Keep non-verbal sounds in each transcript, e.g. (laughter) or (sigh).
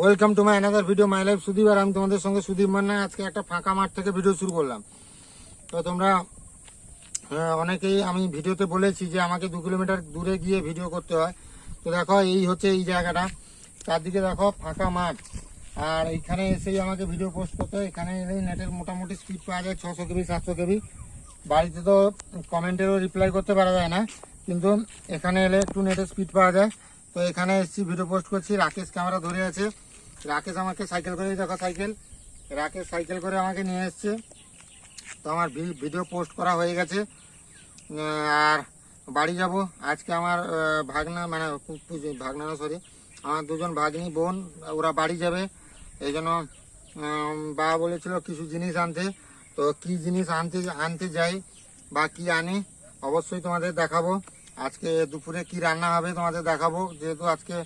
Welcome to my another video my life Sudip আর আমি তোমাদের সঙ্গে সুদীপ মান্না। আজকে একটা ফাঁকা মাঠ থেকে ভিডিও শুরু করলাম। তো তোমরা অনেকেই আমি ভিডিওতে বলেছি যে আমাকে দু কিলোমিটার দূরে গিয়ে ভিডিও করতে হয়। তো দেখো, এই হচ্ছে এই জায়গাটা। চারদিকে দেখো, ফাঁকা মাঠ। আর এইখানে এসেই আমাকে ভিডিও পোস্ট করতে হয়। এখানে এলেই নেটের মোটামুটি স্পিড পাওয়া যায় ছশো কেবি, সাতশো কেবি। বাড়িতে তো কমেন্টেরও রিপ্লাই করতে পারা যায় না। কিন্তু এখানে এলে একটু নেটের স্পিড পাওয়া যায়। তো এখানে এসেছি ভিডিও পোস্ট করছি। রাকেশ ক্যামেরা ধরে আছে। রাকেশ আমাকে সাইকেল করে দেখো সাইকেল। রাকেশ সাইকেল করে আমাকে নিয়ে এসছে। তো আমার ভিডিও পোস্ট করা হয়ে গেছে। আর বাড়ি যাব। আজকে আমার ভাগনা মানে ভাগনা না সরি আমার দুজন ভাগ্নি, বোন, ওরা বাড়ি যাবে। এই জন্য বাবা বলেছিল কিছু জিনিস আনতে। তো কি জিনিস আনতে আনতে যাই বা কি আনি, অবশ্যই তোমাদের দেখাবো। আজকে দুপুরে কি রান্না হবে তোমাদের দেখাবো। যেহেতু আজকে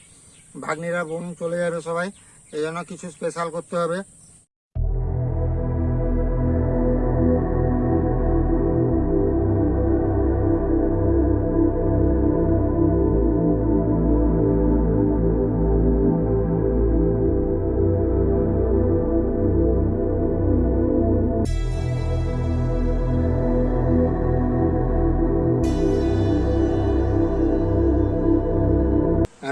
ভাগ্নিরা বোন চলে যাবে সবাই। এই জন্য কিছু স্পেশাল করতে হবে।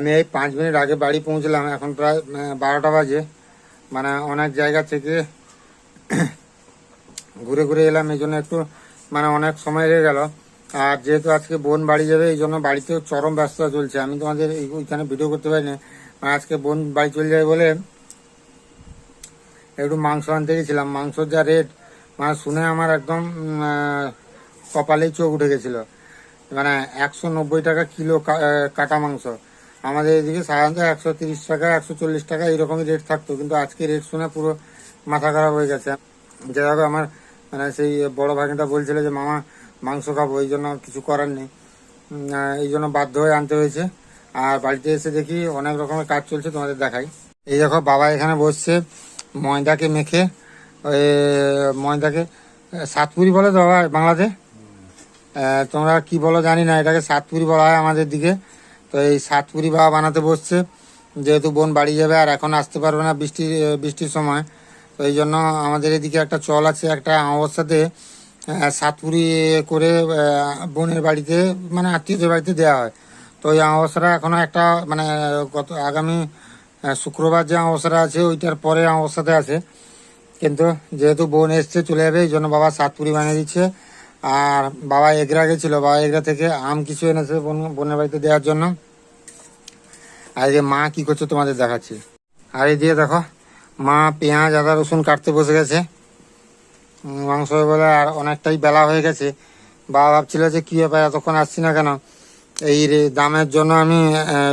আমি এই পাঁচ মিনিট আগে বাড়ি পৌঁছলাম, এখন প্রায় বারোটা বাজে। মানে অনেক জায়গা থেকে (coughs) ঘুরে ঘুরে এলাম, এই জন্য একটু মানে অনেক সময় লেগে গেল। আর যেহেতু আজকে বোন বাড়ি যাবে, এই জন্য বাড়িতেও চরম ব্যস্ততা চলছে। আমি তোমাদের ওইখানে ভিডিও করতে পারিনি। মানে আজকে বোন বাড়ি চলে যাবে বলে একটু মাংস আনতে গেছিলাম। মাংসর যা রেট মানে শুনে আমার একদম কপালেই চোখ উঠে গেছিল। মানে একশো নব্বই টাকা কিলো কাটা মাংস। আমাদের এদিকে সাধারণত একশো তিরিশ টাকা, একশো চল্লিশ টাকা এইরকমই রেট থাকতো। কিন্তু আজকে রেট শুনে পুরো মাথা খারাপ হয়ে গেছে। যে দেখো আমার মানে সেই বড় ভাগিনটা বলছিল যে, মামা, মাংস খাব, এই জন্য কিছু করার নেই। এই জন্য বাধ্য হয়ে আনতে হয়েছে। আর বাড়িতে এসে দেখি অনেক রকমের কাজ চলছে, তোমাদের দেখাই। এই দেখো, বাবা এখানে বসছে ময়দাকে মেখে। ময়দাকে, সাতপুরি বলে তো বাবা বাংলাতে? তোমরা কি বলো জানি না, এটাকে সাতপুরি বলা হয় আমাদের দিকে। তো এই সাতপুরি বাবা বানাতে বসছে। যেহেতু বোন বাড়ি যাবে আর এখন আসতে পারবে না বৃষ্টি বৃষ্টির সময়। তো এই জন্য আমাদের এদিকে একটা চল আছে, একটা অবস্থাতে সাতপুরি করে বোনের বাড়িতে মানে আত্মীয়দের বাড়িতে দেওয়া হয়। তো এই অবস্থাটা এখনও একটা মানে গত, আগামী শুক্রবার যে অবস্থাটা আছে, ওইটার পরে অবস্থাতে আছে। কিন্তু যেহেতু বোন এসছে, চলে যাবে, এই জন্য বাবা সাতপুরি বানিয়ে দিচ্ছে। আর বাবা এগরা গেছিল, বাবা এগরা থেকে আম কিছু এনেছে বোন, বোনের বাড়িতে দেওয়ার জন্য। আর এই যে মা কি করছে তোমাদের দেখাচ্ছি। আর এই দিয়ে দেখো, মা পেঁয়াজ, আদা, রসুন কাটতে বসে গেছে। মাংস বলে আর অনেকটাই বেলা হয়ে গেছে। বাবা ভাবছিল যে কী ব্যাপার, এতক্ষণ আসছি না কেন? এই দামের জন্য আমি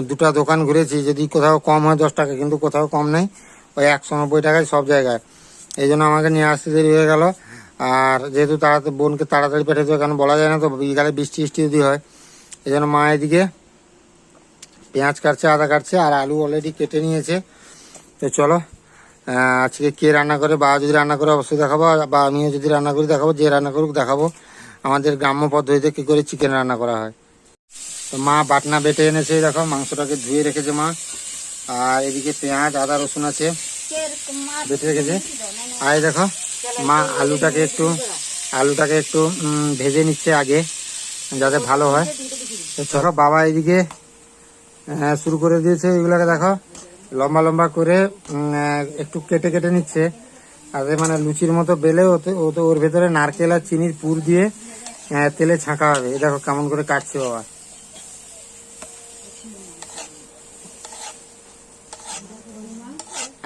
দুটা দোকান ঘুরেছি, যদি কোথাও কম হয় দশ টাকা, কিন্তু কোথাও কম নেই। ওই একশো নব্বই টাকায় সব জায়গায়। এই জন্য আমাকে নিয়ে আসতে দেরি হয়ে গেল। আর যেহেতু তাড়াতাড়ি বোনকে তাড়াতাড়ি পাঠাতে হবে কারণ বলা যায় না তো বিকালে বৃষ্টি বৃষ্টি যদি হয়। এই জন্য মা এদিকে পেঁয়াজ কাটছে আদা কাটছে আর আলু অলরেডি কেটে নিয়েছে। তো চলো আজকে কে রান্না করে বা যদি রান্না করে অবশ্যই দেখাবো বা আমিও যদি রান্না করি দেখাবো যে রান্না করুক দেখাবো। আমাদের গ্রাম্য পদ্ধতিতে কী করে চিকেন রান্না করা হয়। তো মা বাটনা বেটে এনেছে দেখো মাংসটাকে ধুয়ে রেখেছে মা। আর এদিকে পেঁয়াজ আদা রসুন আছে। বেটে রেখেছে। আর এই দেখো মা আলুটাকে একটু আলুটাকে একটু ভেজে নিচ্ছে আগে, যাতে ভালো হয়। তো বাবা এদিকে শুরু করে দিয়েছে এগুলোকে দেখো। লম্বা লম্বা করে একটু কেটে কেটে নিচ্ছে। আর মানে লুচির মতো বেলে ওতে ও তো ওর ভেতরে নারকেল আর চিনির পুর দিয়ে তেলে ছাঁকা হবে। দেখো কেমন করে কাটছে বাবা।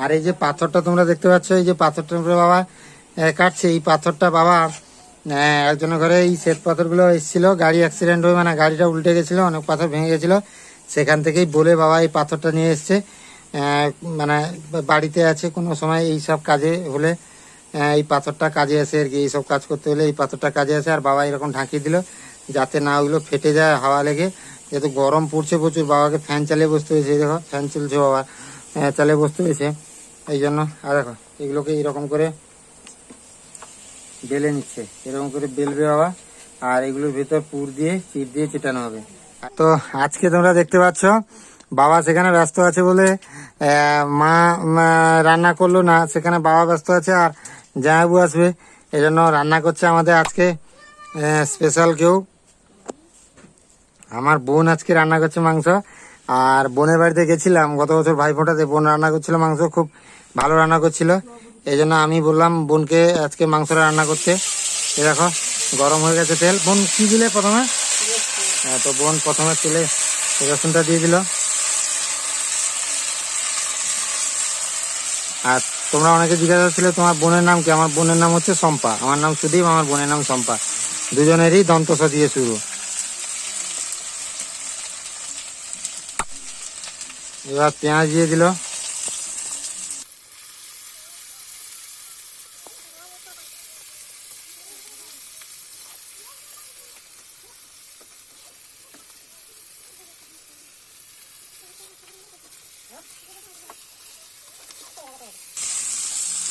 আর এই যে পাথরটা তোমরা দেখতে পাচ্ছ, এই যে পাথরটা বাবা কাটছে এই পাথরটা বাবা। একজনের ঘরে এই শ্বেত পাথরগুলো এসেছিল। গাড়ি অ্যাক্সিডেন্ট হয়ে মানে গাড়িটা উল্টে গেছিল, অনেক পাথর ভেঙে গেছিল। সেখান থেকেই বলে বাবা এই পাথরটা নিয়ে এসছে। মানে বাড়িতে আছে, কোনো সময় এই সব কাজে হলে এই পাথরটা কাজে আসে আর কি। এইসব কাজ করতে হলে এই পাথরটা কাজে আসে। আর বাবা এরকম ঢাকিয়ে দিল যাতে না ওগুলো ফেটে যায় হাওয়া লেগে। যেহেতু গরম পড়ছে প্রচুর, বাবাকে ফ্যান চালিয়ে বসতে হয়েছে, দেখো ফ্যান চলছে বাবা। চালিয়ে বসতে হয়েছে। এই জন্য, আর দেখো, এগুলোকে এরকম করে বেলে নিচ্ছে। এরকম করে বেলবে বাবা, আর এগুলোর ভেতর পুর দিয়ে চিট দিয়ে চেটানো হবে। তো আজকে তোমরা দেখতে পাচ্ছ, বাবা সেখানে ব্যস্ত আছে বলে মা রান্না করল না, সেখানে বাবা ব্যস্ত আছে আর জামাইবু আসবে। এই জন্য রান্না করছে আমাদের আজকে স্পেশাল কেউ। আমার বোন আজকে রান্না করছে মাংস, আর বোনের বাড়িতে গেছিলাম, গত বছর ভাই ফোটাতে বোন রান্না করছিল মাংস, খুব ভালো রান্না করছিল। এই জন্য আমি বললাম বোনকে আজকে মাংসটা রান্না করতে। এই দেখো গরম হয়ে গেছে তেল। বোন কি দিলে প্রথমে? হ্যাঁ, তো বোন প্রথমে তেলে রসুনটা দিয়ে দিল। আর তোমরা অনেকে জিজ্ঞাসা করছিলে তোমার বোনের নাম কি? আমার বোনের নাম হচ্ছে সম্পা আমার নাম সুদীপ আমার বোনের নাম সম্পা দুজনেরই দন্তস দিয়ে শুরু। এবার পেঁয়াজ দিয়ে দিল।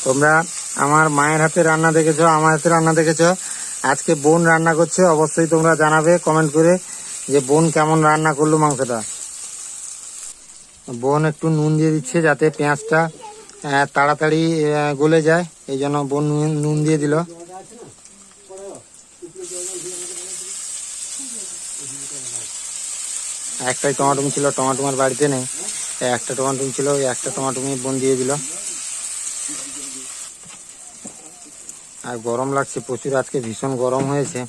তোমরা আমার মায়ের হাতে রান্না দেখেছ, আমার হাতে রান্না দেখেছ। আজকে বোন রান্না করছে, অবশ্যই তোমরা জানাবে কমেন্ট করে যে বোন কেমন রান্না করল মাংসটা। বোন একটু নুন দিয়ে দিচ্ছে যাতে পেঁয়াজটা তাড়াতাড়ি গলে যায়, এই জন্য বোন নুন- দিয়ে দিল। একটাই টমাটম ছিল, টমাটম আর বাড়িতে নেই। একটা টমাটম ছিল, একটা টমাটমই বোন দিয়ে দিল। আর গরম লাগছে, প্রচুর আজকে ভীষণ গরম হয়েছে।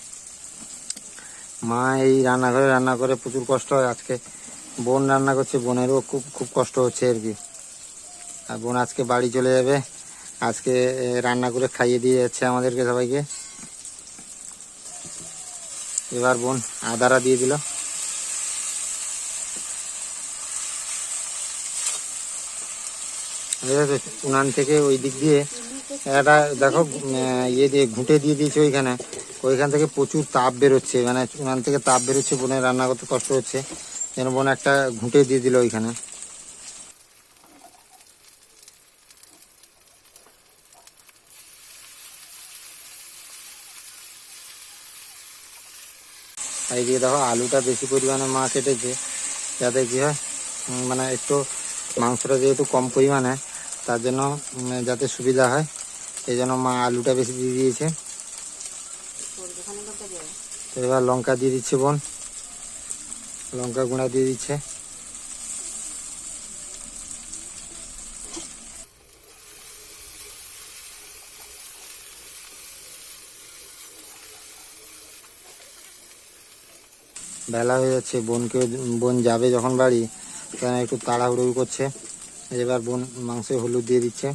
মা এই রান্নাঘরে রান্না করে প্রচুর কষ্ট হয় আজকে। বোন রান্না করছে, বোনেরও খুব খুব কষ্ট হচ্ছে আর কি। আর বোন আজকে বাড়ি চলে যাবে। আজকে রান্না করে খাইয়ে দিয়ে যাচ্ছে আমাদেরকে সবাইকে। এবার বোন আদারা দিয়ে দিল। উনান থেকে ওই দিক দিয়ে একটা দেখো ইয়ে দিয়ে ঘুঁটে দিয়ে দিয়েছে ওইখানে। ওইখান থেকে প্রচুর তাপ বেরোচ্ছে মানে ওখান থেকে তাপ বেরোচ্ছে বোনের রান্না করতে কষ্ট হচ্ছে। যেন বোন একটা ঘুঁটে দিয়ে দিল ওইখানে। এই এইদিকে দেখো, আলুটা বেশি পরিমাণে মা কেটেছে, যাতে কি হয় মানে একটু মাংসটা যেহেতু কম পরিমাণে, তার জন্য যাতে সুবিধা হয়। এই জন্য মা আলুটা বেশি দিয়ে দিয়েছে। এবার লঙ্কা দিয়ে দিচ্ছে বোন। লঙ্কা গুঁড়া দিয়ে দিচ্ছে। বেলা হয়ে যাচ্ছে, বোনকে বোন যাবে যখন বাড়ি তখন একটু তাড়াহুড়ো করছে। এবার বোন মাংসে হলুদ দিয়ে দিচ্ছে,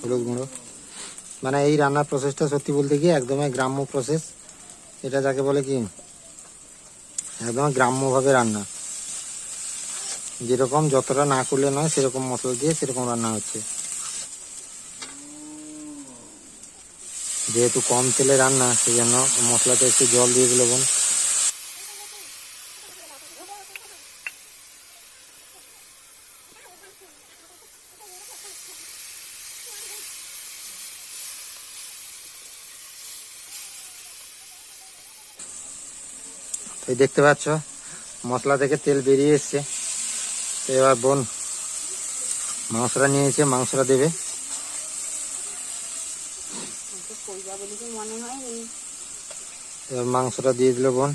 হলুদ গুঁড়ো। মানে এই রান্নার প্রসেসটা সত্যি বলতে গিয়ে একদমই গ্রাম্য প্রসেস এটা যাকে বলে কি? একদম গ্রাম্যভাবে রান্না। যেরকম যতটা না করলে নয়, সেরকম মশলা দিয়ে সেরকম রান্না হচ্ছে। যেহেতু কম তেলে রান্না, সেই জন্য মশলাতে একটু জল দিয়ে দিল বোন। এই দেখতে পাচ্ছ? মশলা থেকে তেল বেরিয়ে এসছে। তো এবার বোন মাংসটা নিয়েছে মাংসটা দেবে। এবার মাংসটা দিয়ে দিল বোন।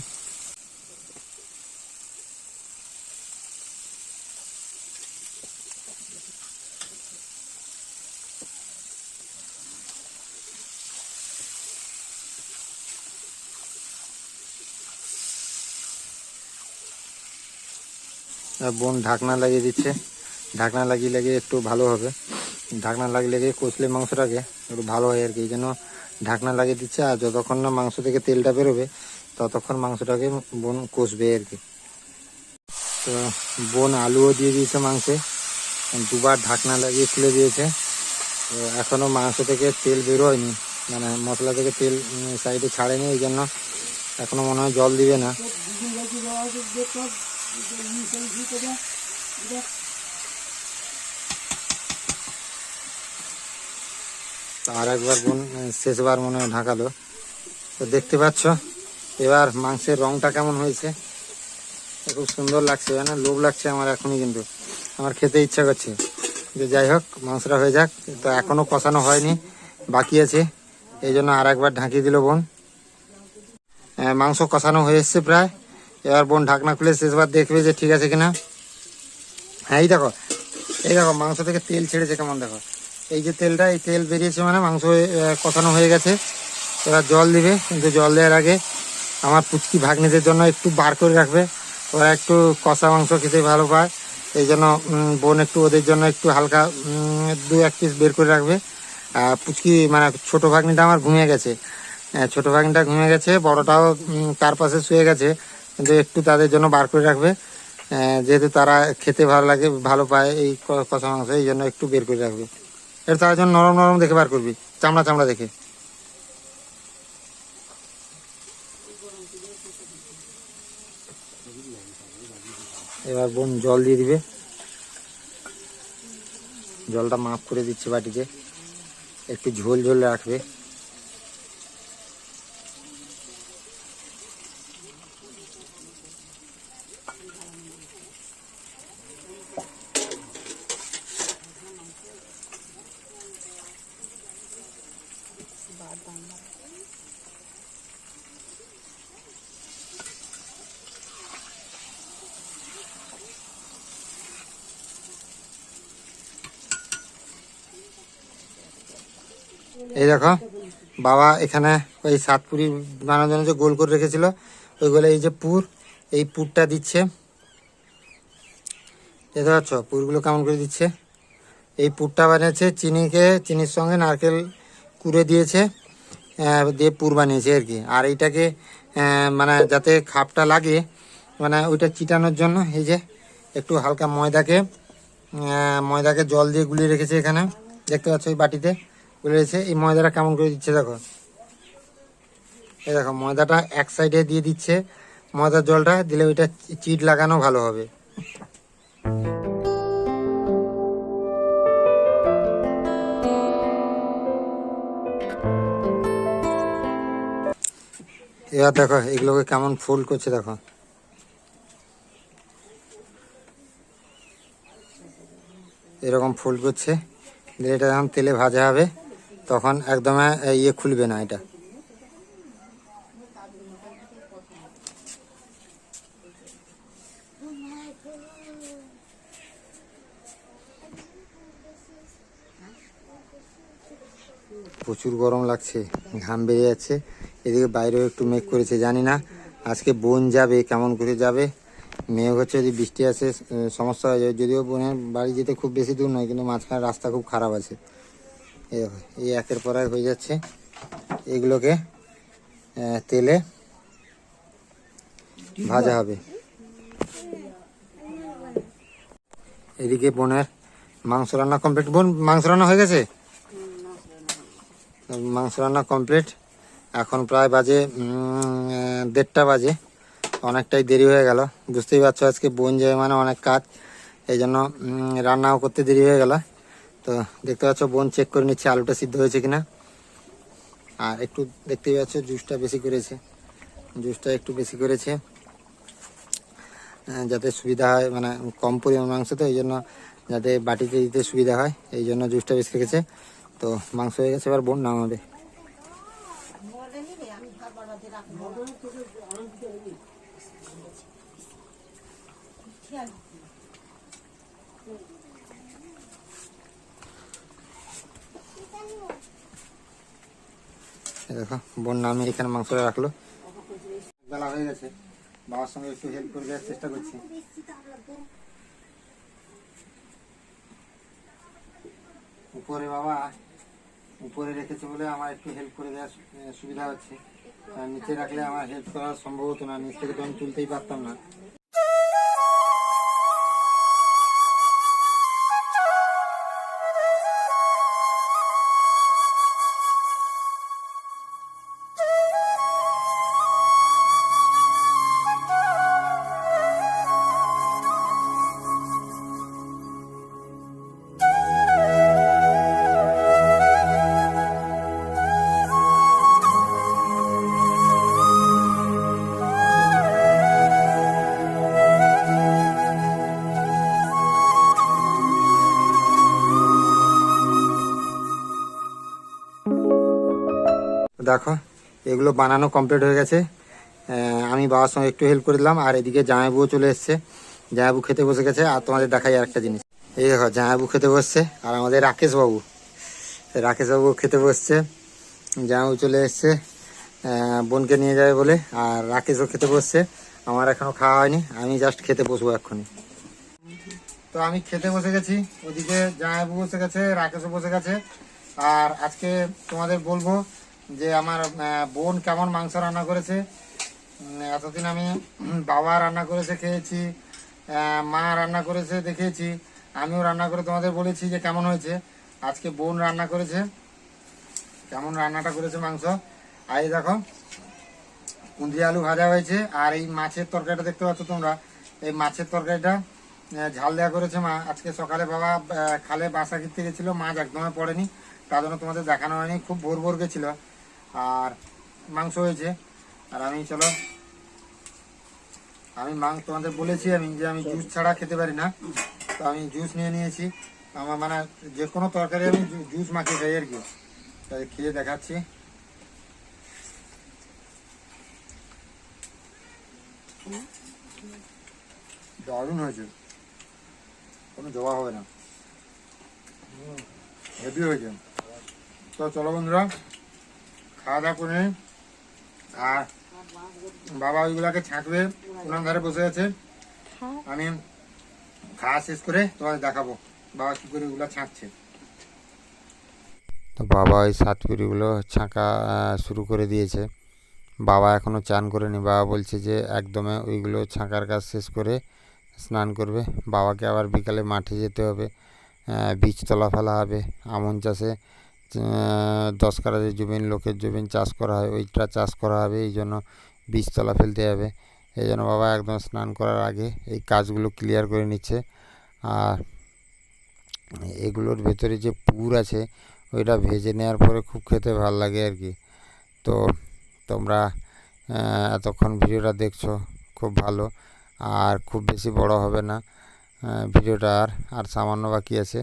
বোন ঢাকনা লাগিয়ে দিচ্ছে। ঢাকনা লাগিয়ে লাগিয়ে একটু ভালো হবে। ঢাকনা লাগিয়ে লাগিয়ে কষলে মাংসটাকে একটু ভালো হয় আর কি। জন্য ঢাকনা লাগিয়ে দিচ্ছে আর যতক্ষণ না মাংস থেকে তেলটা বেরোবে, ততক্ষণ মাংসটাকে বোন কষবে আর কি। তো বোন আলুও দিয়ে দিয়েছে মাংসে। দুবার ঢাকনা লাগিয়ে খুলে দিয়েছে। তো এখনও মাংস থেকে তেল বেরোয়নি মানে মশলা থেকে তেল সাইডে ছাড়েনি। এই জন্য এখনও মনে হয় জল দিবে না। আর একবার বোন শেষবার মনে হয় ঢাকালো তো দেখতে পাচ্ছ, এবার মাংসের রংটা কেমন হয়েছে। খুব সুন্দর লাগছে না লোভ লাগছে আমার এখনই কিন্তু। আমার খেতে ইচ্ছা করছে। যে যাই হোক, মাংসটা হয়ে যাক। তো এখনও কষানো হয়নি, বাকি আছে। এই জন্য আর একবার ঢাকিয়ে দিল বোন। মাংস কষানো হয়ে এসছে প্রায়। এবার বোন ঢাকনা খুলে শেষবার দেখবে যে ঠিক আছে কিনা। হ্যাঁ এই দেখো। এই দেখো, মাংস থেকে তেল ছেড়েছে কেমন দেখো। এই যে তেলটা, এই তেল বেরিয়েছে মানে মাংস কষানো হয়ে গেছে। এবার জল দিবে, কিন্তু জল দেওয়ার আগে আমার পুচকি ভাগ্নিদের জন্য একটু বার করে রাখবে। ওরা একটু কষা মাংস খেতে ভালো পায়। এই জন্য বোন একটু ওদের জন্য একটু হালকা দু এক পিস বের করে রাখবে। আর পুচকি মানে ছোটো ভাগ্নিটা আমার ঘুমিয়ে গেছে। ছোট ভাগ্নিটা ঘুমিয়ে গেছে, বড়টাও তার পাশে শুয়ে গেছে। কিন্তু একটু তাদের জন্য বার করে রাখবে। যেহেতু তারা খেতে ভালো লাগে, ভালো পায় এই কষা মাংস, এই জন্য একটু বের করে রাখবে। এটা তার জন্য নরম নরম দেখে বার করবি, চামড়া চামড়া দেখে। এবার বোন জল দিয়ে দিবে। জলটা মাফ করে দিচ্ছে বাটিতে। একটু ঝোল ঝোল রাখবে। দেখো, বাবা এখানে ওই সাতপুরি বানানোর জন্য যে গোল করে রেখেছিল, ওইগুলো এই যে পুর, এই পুরটা দিচ্ছে। দেখতে পাচ্ছ, পুরগুলো কেমন করে দিচ্ছে? এই পুরটা বানিয়েছে, চিনিকে, চিনির সঙ্গে নারকেল কুড়ে দিয়েছে দিয়ে পুর বানিয়েছে আর কি। আর এইটাকে মানে যাতে খাপটা লাগে মানে ওইটা চিটানোর জন্য এই যে একটু হালকা ময়দাকে ময়দাকে জল দিয়ে গুলিয়ে রেখেছে এখানে। দেখতে পাচ্ছ ওই বাটিতে। রেখেছে এই ময়দাটা কেমন করে দিচ্ছে দেখো। এই দেখো, ময়দাটা এক সাইডে দিয়ে দিচ্ছে। ময়দার জলটা দিলে ওইটা চিট লাগানো ভালো হবে। এবার দেখো, এগুলোকে কেমন ফুল করছে দেখো। এরকম ফুল করছে। দিয়ে এটা যখন তেলে ভাজা হবে তখন একদম ইয়ে খুলবে না এটা। প্রচুর গরম লাগছে, ঘাম বেড়ে যাচ্ছে। এদিকে বাইরেও একটু মেঘ করেছে, জানি না। আজকে বোন যাবে, কেমন করে যাবে? মেঘ হচ্ছে যদি বৃষ্টি আসে সমস্যা হয়ে যাবে। যদিও বোনের বাড়ি যেতে খুব বেশি দূর নয়, কিন্তু মাঝখানে রাস্তা খুব খারাপ আছে। এই একের পর এক হয়ে যাচ্ছে। এগুলোকে তেলে ভাজা হবে। এদিকে বোনের মাংস রান্না কমপ্লিট বোন, মাংস রান্না হয়ে গেছে? মাংস রান্না কমপ্লিট এখন প্রায় বাজে দেড়টা বাজে। অনেকটাই দেরি হয়ে গেল। বুঝতেই পারছ আজকে বোন যাবে মানে অনেক কাজ, এই জন্য রান্নাও করতে দেরি হয়ে গেল। তো দেখতে পাচ্ছ, বোন চেক করে নিচ্ছে আলুটা সিদ্ধ হয়েছে কিনা। আর একটু দেখতেই পাচ্ছ জুসটা বেশি করেছে। জুসটা একটু বেশি করেছে। যাতে সুবিধা হয় মানে কম পরিমাণ মাংস, তো এই জন্য যাতে বাটিতে দিতে সুবিধা হয়, এই জন্য জুসটা বেশি রেখেছে। তো মাংস হয়ে গেছে, এবার বোন নামাবে। এই দেখো বোন নামে এখানে মাংসটা রাখল। বেলা হয়ে গেছে। বাবার সঙ্গে একটু হেল্প করে দেওয়ার চেষ্টা করছি। উপরে বাবা, উপরে রেখেছে বলে আমার একটু হেল্প করে দেওয়ার সুবিধা হচ্ছে। নিচে রাখলে আমার হেল্প করা সম্ভব হতো না। নিচ থেকে তো আমি তুলতেই পারতাম না। দেখো, এগুলো বানানো কমপ্লিট হয়ে গেছে। আমি বাবার সঙ্গে একটু হেল্প করে দিলাম, আর এদিকে জামাইবুও চলে এসছে। জামাইবু খেতে বসে গেছে, আর তোমাদের দেখাই আর একটা জিনিস। এই দেখো জামাইবু খেতে বসছে, আর আমাদের রাকেশ বাবু। রাকেশ বাবু খেতে বসছে। জামাইবু চলে এসছে বোনকে নিয়ে যাবে বলে, আর রাকেশও খেতে বসছে। আমার এখনও খাওয়া হয়নি, আমি জাস্ট খেতে বসবো এক্ষুনি। তো আমি খেতে বসে গেছি, ওদিকে জামাইবু বসে গেছে, রাকেশও বসে গেছে। আর আজকে তোমাদের বলব যে আমার বোন কেমন মাংস রান্না করেছে। এতদিন আমি বাবা রান্না করেছে, খেয়েছি। মা রান্না করেছে দেখেছি আমিও রান্না করে তোমাদের বলেছি যে কেমন হয়েছে। আজকে বোন রান্না করেছে। কেমন রান্নাটা করেছে মাংস। আর এই দেখো কুঁদরি আলু ভাজা হয়েছে, আর এই মাছের তরকারিটা দেখতে পাচ্ছ তোমরা। এই মাছের তরকারিটা ঝাল দেওয়া করেছে মা। আজকে সকালে বাবা খালে বাসা কিনতে গেছিল, মাছ একদমই পড়েনি। তার জন্য তোমাদের দেখানো হয়নি। খুব ভোর ভোর গেছিল। আর মাংস হয়েছে। আর আমি, চলো, আমি মাংস তোমাদের বলেছি আমি যে আমি জুস ছাড়া খেতে পারি না। তো আমি জুস নিয়ে নিয়েছি। আমার মানে যে কোনো তরকারি আমি জুস মাখিয়ে খাই আর কি। তাই খেয়ে দেখাচ্ছি। দারুণ হয়েছে। কোনো জবা হবে না। হেভি হয়েছে। তো চলো বন্ধুরা খাওয়া দাওয়া করে, আর বাবা ওইগুলাকে ছাঁকবে উনার ধারে বসে আছে। আমি খাওয়া শেষ করে তোমাদের দেখাবো, বাবা কি করে ওগুলা ছাঁকছে। তো বাবা ওই সাতপুরিগুলো ছাঁকা শুরু করে দিয়েছে। বাবা এখনও চান করেনি, বাবা বলছে যে একদমে ওইগুলো ছাঁকার কাজ শেষ করে স্নান করবে। বাবাকে আবার বিকালে মাঠে যেতে হবে বীজতলা ফেলা হবে, আমন চাষে। দশ কাঠা যে জমিন, লোকের জমিন চাষ করা হয়, ওইটা চাষ করা হবে, এই জন্য বীজতলা ফেলতে হবে। এই জন্য বাবা একদম স্নান করার আগে এই কাজগুলো ক্লিয়ার করে নিচ্ছে। আর এগুলোর ভেতরে যে পুর আছে, ওইটা ভেজে নেওয়ার পরে খুব খেতে ভালো লাগে আর কি। তো তোমরা এতক্ষণ ভিডিওটা দেখছ, খুব ভালো। আর খুব বেশি বড় হবে না ভিডিওটা আর আর সামান্য বাকি আছে।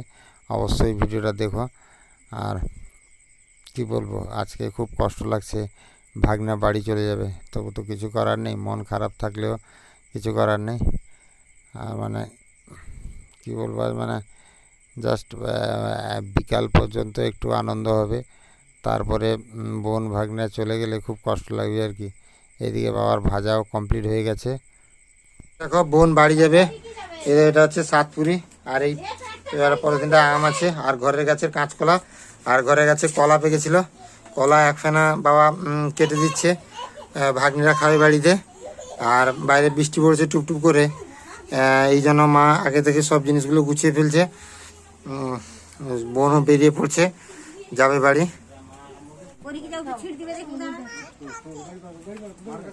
অবশ্যই ভিডিওটা দেখো। আর কি বলব, আজকে খুব কষ্ট লাগছে। ভাগনা বাড়ি চলে যাবে। তবু তো কিছু করার নেই, মন খারাপ থাকলেও কিছু করার নেই। আর মানে কি বলব মানে জাস্ট বিকাল পর্যন্ত একটু আনন্দ হবে। তারপরে বোন ভাগ্নে চলে গেলে খুব কষ্ট লাগবে আর কি। এদিকে বাবার ভাজাও কমপ্লিট হয়ে গেছে। দেখো, বোন বাড়ি যাবে। এটা হচ্ছে সাতপুরি। আর এই পরের দিনটা আম আছে। আর ঘরের গাছের কাঁচকলা। আর ঘরে গেছে, কলা পেকেছিল। কলা এক ফেনা বাবা কেটে দিচ্ছে। ভাগ্নিরা খাবে বাড়িতে। আর বাইরে বৃষ্টি পড়ছে টুপটুপ করে। এই জন্য মা আগে থেকে সব জিনিসগুলো গুছিয়ে ফেলছে। বোনও বেরিয়ে পড়ছে। যাবে বাড়ি।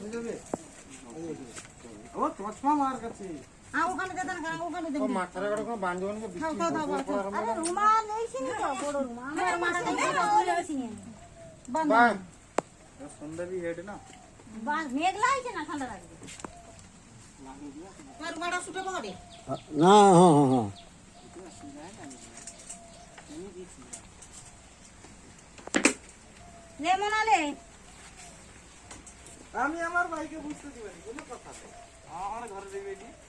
লাগবে তোমার না হ্যাঁ হ্যাঁ হ্যাঁ লে মনালে। আমি আমার ভাইকে বুঝতে দিবেনি কোনো কথা আমার ঘরে দেবেনি ও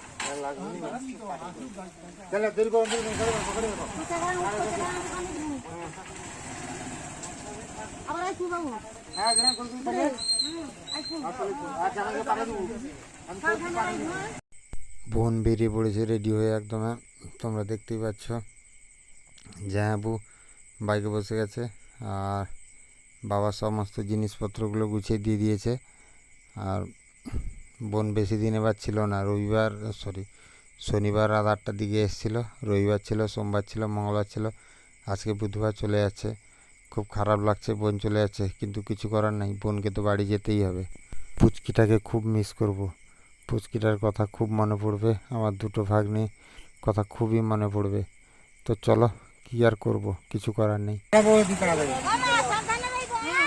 বোন বেরিয়ে পড়েছে রেডি হয়ে একদম। তোমরা দেখতেই পাচ্ছ জাহাবু বাইকে বসে গেছে আর বাবা সমস্ত জিনিসপত্রগুলো গুছিয়ে দিয়ে দিয়েছে আর বোন বেশি দিন এবার ছিল না রবিবার সরি শনিবার রাত আটটার দিকে এসেছিল রবিবার ছিল সোমবার ছিল মঙ্গলবার ছিল আজকে বুধবার চলে যাচ্ছে খুব খারাপ লাগছে বোন চলে যাচ্ছে কিন্তু কিছু করার নাই বোনকে তো বাড়ি যেতেই হবে। পুচকিটাকে খুব মিস করব পুচকিটার কথা খুব মনে পড়বে আমার দুটো ভাগ্নে কথা খুবই মনে পড়বে তো চলো কি আর করব কিছু করার নেই।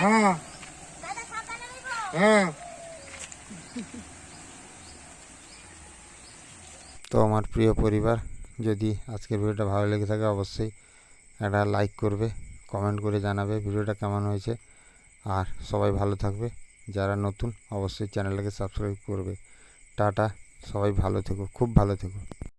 হ্যাঁ। হ্যাঁ। তো আমার প্রিয় পরিবার, যদি আজকের ভিডিওটা ভালো লেগে থাকে অবশ্যই একটা লাইক করবে কমেন্ট করে জানাবে ভিডিওটা কেমন হয়েছে। আর সবাই ভালো থাকবে, যারা নতুন অবশ্যই চ্যানেলটাকে সাবস্ক্রাইব করবে। টাটা, সবাই ভালো থেকো, খুব ভালো থেকো।